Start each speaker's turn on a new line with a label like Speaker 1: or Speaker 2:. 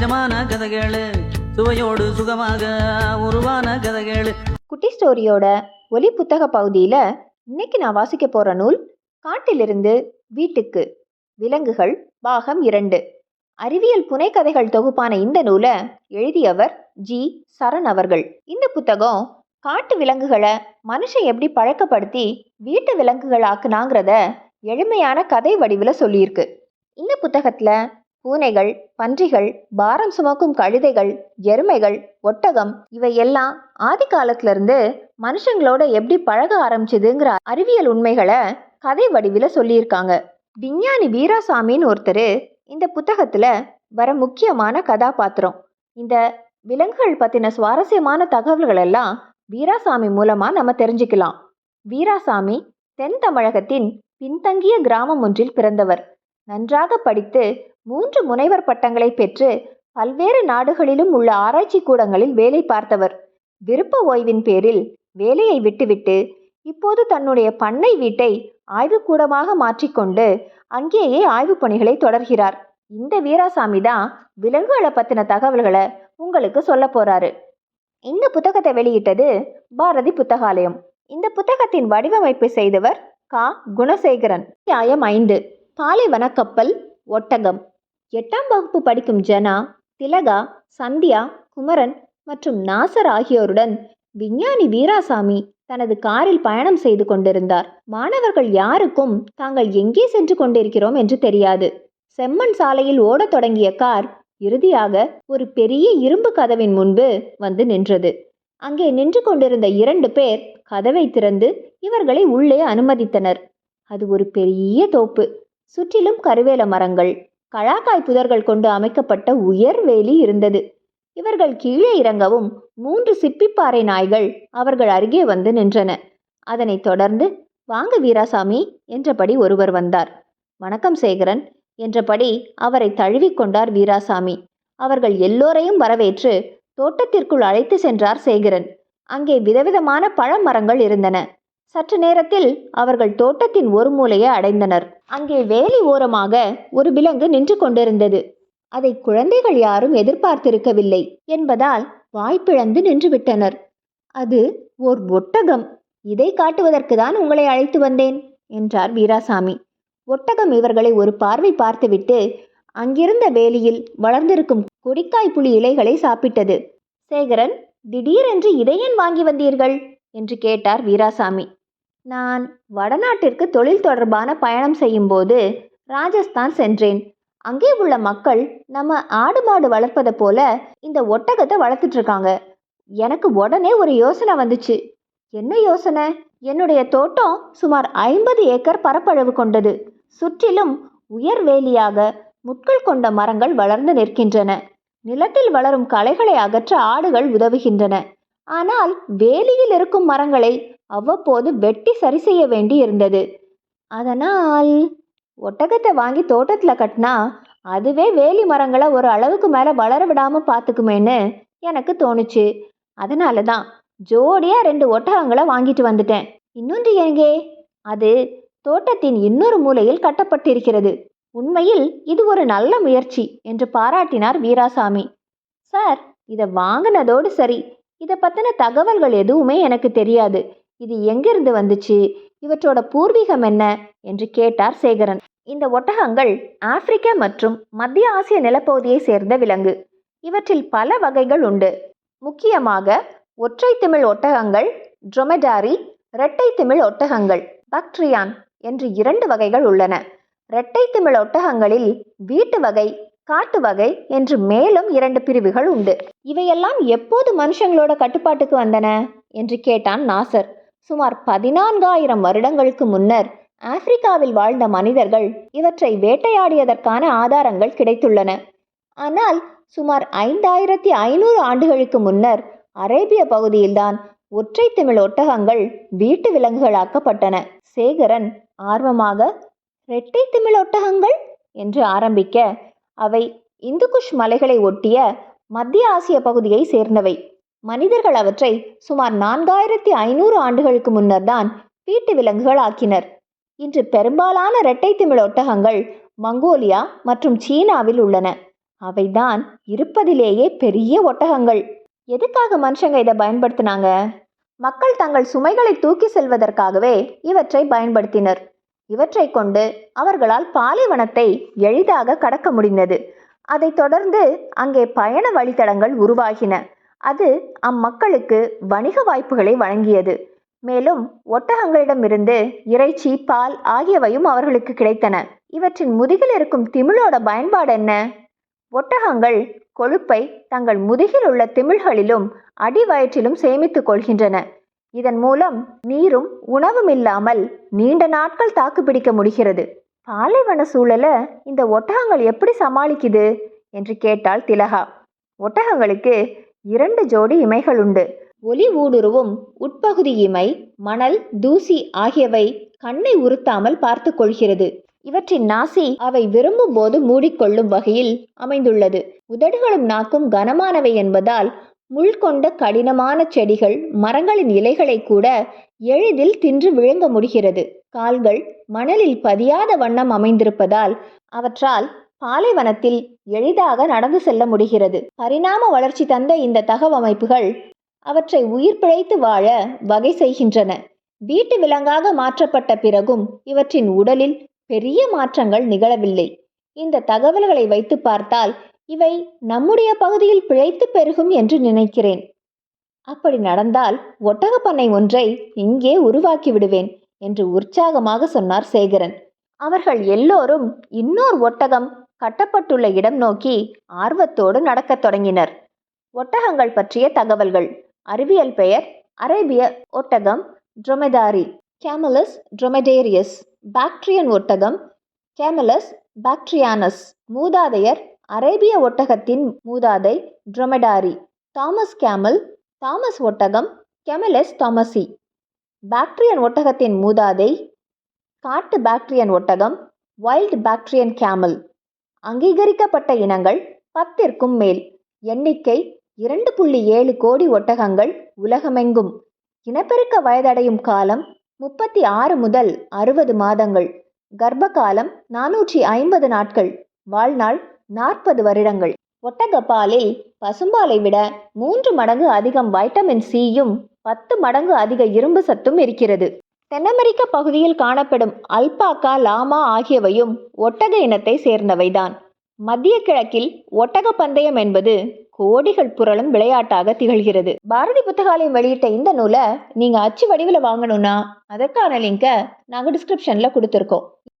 Speaker 1: சகஜமான கதைகளு. சுவையோடு சுகமாக உருவான கதைகள்.
Speaker 2: குட்டி ஸ்டோரியோட ஒலி புத்தக பகுதியில் இன்னைக்கு நான் வாசிக்க போகிற நூல் காட்டிலிருந்து வீட்டுக்கு. விலங்குகள் பாகம் இரண்டு. அறிவியல் புனைக்கதைகள் தொகுப்பான இந்த நூலை எழுதியவர் ஜி. சரண் அவர்கள். இந்த புத்தகம் காட்டு விலங்குகளை மனுஷன் எப்படி பழக்கப்படுத்தி வீட்டு விலங்குகள் ஆக்குனாங்கிறத எளிமையான கதை வடிவில் சொல்லியிருக்கு. இந்த புத்தகத்தில் பூனைகள் பன்றிகள் பாரம் சுமக்கும் கழுதைகள் எருமைகள் ஒட்டகம் இவையெல்லாம் ஆதி காலத்திலிருந்து மனுஷங்களோட எப்படி பழக ஆரம்பிச்சதுங்கிற அறிவியல் உண்மைகளை கதை வடிவில் சொல்லியிருக்காங்க. விஞ்ஞானி வீராசாமின்னு ஒருத்தர் இந்த புத்தகத்தில் வர முக்கியமான கதாபாத்திரம். இந்த விலங்குகள் பற்றின சுவாரஸ்யமான தகவல்கள் எல்லாம் வீராசாமி மூலமாக நம்ம தெரிஞ்சுக்கலாம். வீராசாமி தென் தமிழகத்தின் பின்தங்கிய கிராமம் ஒன்றில் பிறந்தவர். நன்றாக படித்து மூன்று முனைவர் பட்டங்களை பெற்று பல்வேறு நாடுகளிலும் உள்ள ஆராய்ச்சி கூடங்களில் வேலை பார்த்தவர். விருப்ப ஓய்வின் பேரில் வேலையை விட்டுவிட்டு இப்போது தன்னுடைய பண்ணை வீட்டை ஆய்வுக்கூடமாக மாற்றிக்கொண்டு அங்கேயே ஆய்வுப் பணிகளை தொடர்கிறார். இந்த வீராசாமி தான் விலங்குகளை பத்தின தகவல்களை உங்களுக்கு சொல்ல போறாரு. இந்த புத்தகத்தை வெளியிட்டது பாரதி புத்தகாலயம். இந்த புத்தகத்தின் வடிவமைப்பு செய்தவர் கா. குணசேகரன். நியாயம் ஐந்து. பாலைவன கப்பல் ஒட்டகம். எட்டாம் வகுப்பு படிக்கும் ஜனா திலகா சந்தியா குமரன் மற்றும் நாசர் ஆகியோருடன் விஞ்ஞானி வீராசாமி தனது காரில் பயணம் செய்து கொண்டிருந்தார். மாணவர்கள் யாருக்கும் தாங்கள் எங்கே சென்று கொண்டிருக்கிறோம் என்று தெரியாது. செம்மண் சாலையில் ஓடத் தொடங்கிய கார் இறுதியாக ஒரு பெரிய இரும்பு கதவின் முன்பு வந்து நின்றது. அங்கே நின்று கொண்டிருந்த இரண்டு பேர் கதவை திறந்து இவர்களை உள்ளே அனுமதித்தனர். அது ஒரு பெரிய தோப்பு. சுற்றிலும் கருவேல மரங்கள் கழாக்காய் புதர்கள் கொண்டு அமைக்கப்பட்ட உயர் வேலி இருந்தது. இவர்கள் கீழே இறங்கவும் மூன்று சிப்பிப்பாறை நாய்கள் அவர்கள் அருகே வந்து நின்றன. அதனைத் தொடர்ந்து வாங்க வீராசாமி என்றபடி ஒருவர் வந்தார். வணக்கம் சேகரன் என்றபடி அவரை தழுவிக்கொண்டார் வீராசாமி. அவர்கள் எல்லோரையும் வரவேற்று தோட்டத்திற்குள் அழைத்து சென்றார் சேகரன். அங்கே விதவிதமான பழமரங்கள் இருந்தன. சற்று நேரத்தில் அவர்கள் தோட்டத்தின் ஒரு மூலையை அடைந்தனர். அங்கே வேலி ஓரமாக ஒரு விலங்கு நின்று கொண்டிருந்தது. அதை குழந்தைகள் யாரும் எதிர்பார்த்திருக்கவில்லை என்பதால் வாய்ப்பிழந்து நின்றுவிட்டனர் அது ஓர் ஒட்டகம். இதை காட்டுவதற்கு தான் உங்களை அழைத்து வந்தேன் என்றார் வீராசாமி. ஒட்டகம் இவர்களை ஒரு பார்வை பார்த்துவிட்டு அங்கிருந்த வேலியில் வளர்ந்திருக்கும் கொடிக்காய் புலி இலைகளை சாப்பிட்டது. சேகரன் திடீரென்று இதையேன் வாங்கி வந்தீர்கள்? என்று கேட்டார் வீராசாமி. நான் வடநாட்டிற்கு தொழில் தொடர்பான பயணம் செய்யும்போது ராஜஸ்தான் சென்றேன். அங்கே உள்ள மக்கள் நம்ம ஆடு மாடு வளர்ப்பதை போல இந்த ஒட்டகத்தை வளர்த்துட்டு இருக்காங்க. எனக்கு உடனே ஒரு யோசனை வந்துச்சு. என்ன யோசனை? என்னுடைய தோட்டம் சுமார் ஐம்பது ஏக்கர் பரப்பளவு கொண்டது. சுற்றிலும் உயர் வேலியாக முட்கள் கொண்ட மரங்கள் வளர்ந்து நிற்கின்றன. நிலத்தில் வளரும் களைகளை அகற்ற ஆடுகள் உதவுகின்றன. ஆனால் வேலியில் இருக்கும் மரங்களை அவ்வப்போது வெட்டி சரி செய்ய வேண்டி இருந்தது. அதனால் ஒட்டகத்தை வாங்கி தோட்டத்தில் கட்டினா அதுவே வேலி மரங்களை ஒரு அளவுக்கு மேலே வளர விடாமல் பார்த்துக்குமேன்னு எனக்கு தோணுச்சு. அதனால தான் ஜோடியாக ரெண்டு ஒட்டகங்களை வாங்கிட்டு வந்துட்டேன். இன்னொன்று எங்கே? அது தோட்டத்தின் இன்னொரு மூலையில் கட்டப்பட்டிருக்கிறது. உண்மையில் இது ஒரு நல்ல முயற்சி என்று பாராட்டினார் வீராசாமி. சார் இதை வாங்கினதோடு சரி. இதை பற்றின தகவல்கள் எதுவுமே எனக்கு தெரியாது. இது எங்கிருந்து வந்துச்சு? இவற்றோட பூர்வீகம் என்ன? என்று கேட்டார் சேகரன். இந்த ஒட்டகங்கள் ஆப்பிரிக்க மற்றும் மத்திய ஆசிய நிலப்பகுதியை சேர்ந்த விலங்கு. இவற்றில் பல வகைகள் உண்டு. முக்கியமாக ஒற்றை திமிழ் ஒட்டகங்கள் ட்ரொமெடாரி இரட்டை திமிழ் ஒட்டகங்கள் பக்ட்ரியான் என்று இரண்டு வகைகள் உள்ளன. இரட்டை திமிழ் ஒட்டகங்களில் வீட்டு வகை காட்டு வகை என்று மேலும் இரண்டு பிரிவுகள் உண்டு. இவையெல்லாம் எப்போது மனுஷங்களோட கட்டுப்பாட்டுக்கு வந்தன? என்று கேட்டான் நாசர். சுமார் பதினான்காயிரம் வருடங்களுக்கு முன்னர் ஆப்பிரிக்காவில் வாழ்ந்த மனிதர்கள் இவற்றை வேட்டையாடியதற்கான ஆதாரங்கள் கிடைத்துள்ளன. ஆனால் சுமார் ஐந்தாயிரத்தி ஐநூறு ஆண்டுகளுக்கு முன்னர் அரேபிய பகுதியில்தான் ஒற்றை திமிழ் ஒட்டகங்கள் வீட்டு விலங்குகளாக்கப்பட்டன. சேகரன் ஆர்வமாக இரட்டை திமிழ் ஒட்டகங்கள்? என்று ஆரம்பிக்க அவை இந்துகுஷ் மலைகளை ஒட்டிய மத்திய ஆசிய பகுதியை சேர்ந்தவை. மனிதர்கள் அவற்றை சுமார் நான்காயிரத்தி ஐநூறு ஆண்டுகளுக்கு முன்னர் தான் வீட்டு விலங்குகள் ஆக்கினர். இன்று பெரும்பாலான இரட்டை திமிழ் ஒட்டகங்கள் மங்கோலியா மற்றும் சீனாவில் உள்ளன. அவைதான் இருப்பதிலேயே பெரிய ஒட்டகங்கள். எதுக்காக மனுஷங்க இதை பயன்படுத்தினாங்க? மக்கள் தங்கள் சுமைகளை தூக்கி செல்வதற்காகவே இவற்றை பயன்படுத்தினர். இவற்றை கொண்டு அவர்களால் பாலைவனத்தை எளிதாக கடக்க முடிந்தது. அதைத் தொடர்ந்து அங்கே பயண வழித்தடங்கள் உருவாகின. அது அம்மக்களுக்கு வணிக வாய்ப்புகளை வழங்கியது. மேலும் ஒட்டகங்களிடமிருந்து இறைச்சி பால் ஆகியவையும் அவர்களுக்கு கிடைத்தன. இவற்றின் முதுகில் இருக்கும் திமிழோட பயன்பாடு என்ன? ஒட்டகங்கள் கொழுப்பை தங்கள் முதுகில் உள்ள திமிழ்களிலும் அடிவயிற்றிலும் சேமித்துக் கொள்கின்றன. இதன் மூலம் நீரும் உணவும் இல்லாமல் நீண்ட நாட்கள் தாக்குப்பிடிக்க முடிகிறது. பாலைவன சூழலை இந்த ஒட்டகங்கள் எப்படி சமாளிக்குது? என்று கேட்டாள் திலகா. ஒட்டகங்களுக்கு இரண்டு ஜோடி இமைகள் உண்டு. ஒலி ஊடுருவும் உட்பகுதி இமை மணல் தூசி ஆகியவை கண்ணை உறுத்தாமல் பார்த்து கொள்கிறது. இவற்றின் நாசி அவை விரும்பும் போது மூடிக்கொள்ளும் வகையில் அமைந்துள்ளது. உதடுகளும் நாக்கும் கனமானவை என்பதால் முள் கொண்ட கடினமான செடிகள் மரங்களின் இலைகளை கூட எளிதில் தின்று விழுங்க முடிகிறது. கால்கள் மணலில் பதியாத வண்ணம் அமைந்திருப்பதால் அவற்றால் பாலைவனத்தில் எளிதாக நடந்து செல்ல முடிகிறது. பரிணாம வளர்ச்சி தந்த இந்த தகவமைப்புகள் அவற்றை உயிர் பிழைத்து வாழ வகை செய்கின்றன. வீட்டு விலங்காக மாற்றப்பட்ட பிறகும் இவற்றின் உடலில் பெரிய மாற்றங்கள் நிகழவில்லை. இந்த தகவல்களை வைத்து பார்த்தால் இவை நம்முடைய பகுதியில் பிழைத்து பெருகும் என்று நினைக்கிறேன். அப்படி நடந்தால் ஒட்டகப்பண்ணை ஒன்றை இங்கே உருவாக்கி விடுவேன் என்று உற்சாகமாக சொன்னார் சேகரன். அவர்கள் எல்லோரும் இன்னொரு ஒட்டகம் கட்டப்பட்டுள்ள இடம் நோக்கி ஆர்வத்தோடு நடக்கத் தொடங்கினர். ஒட்டகங்கள் பற்றிய தகவல்கள். அறிவியல் பெயர் அரேபிய ஒட்டகம் ட்ரொமெதாரி கேமலஸ் ட்ரொமெடேரியஸ் பாக்ட்ரியன் ஒட்டகம் கேமலஸ் பாக்ட்ரியானஸ் மூதாதையர் அரேபிய ஒட்டகத்தின் மூதாதை ட்ரொமெடாரி. தாமஸ் கேமல் தாமஸ் ஒட்டகம் கெமலஸ் தாமசி. பாக்ட்ரியன் ஒட்டகத்தின் மூதாதை காட்டு பாக்ட்ரியன் ஒட்டகம் வைல்ட் பாக்ட்ரியன் கேமல். அங்கீகரிக்கப்பட்ட இனங்கள் பத்திற்கும் மேல். எண்ணிக்கை இரண்டு புள்ளி ஏழு கோடி ஒட்டகங்கள் உலகமெங்கும். இனப்பெருக்க வயதடையும் காலம் முப்பத்தி ஆறு முதல் அறுபது மாதங்கள். கர்ப்ப காலம் நானூற்றி ஐம்பது நாட்கள். வாழ்நாள் நாற்பது வருடங்கள். ஒட்டகப்பாலில் பசும்பாலை விட மூன்று மடங்கு அதிகம் வைட்டமின் சியும் பத்து மடங்கு அதிக இரும்பு சத்தும் இருக்கிறது. தென்னமெரிக்க பகுதியில் காணப்படும் அல்பாக்கா லாமா ஆகியவையும் ஒட்டக இனத்தை சேர்ந்தவைதான். மத்திய கிழக்கில் ஒட்டக பந்தயம் என்பது கோடிகள் புரளும் விளையாட்டாக திகழ்கிறது. பாரதி புத்தகாலயம் வெளியிட்ட இந்த நூலை நீங்க அச்சு வடிவில் வாங்கணும்னா அதற்கான லிங்கை நாங்கள் டிஸ்கிரிப்ஷன்ல கொடுத்துருக்கோம்.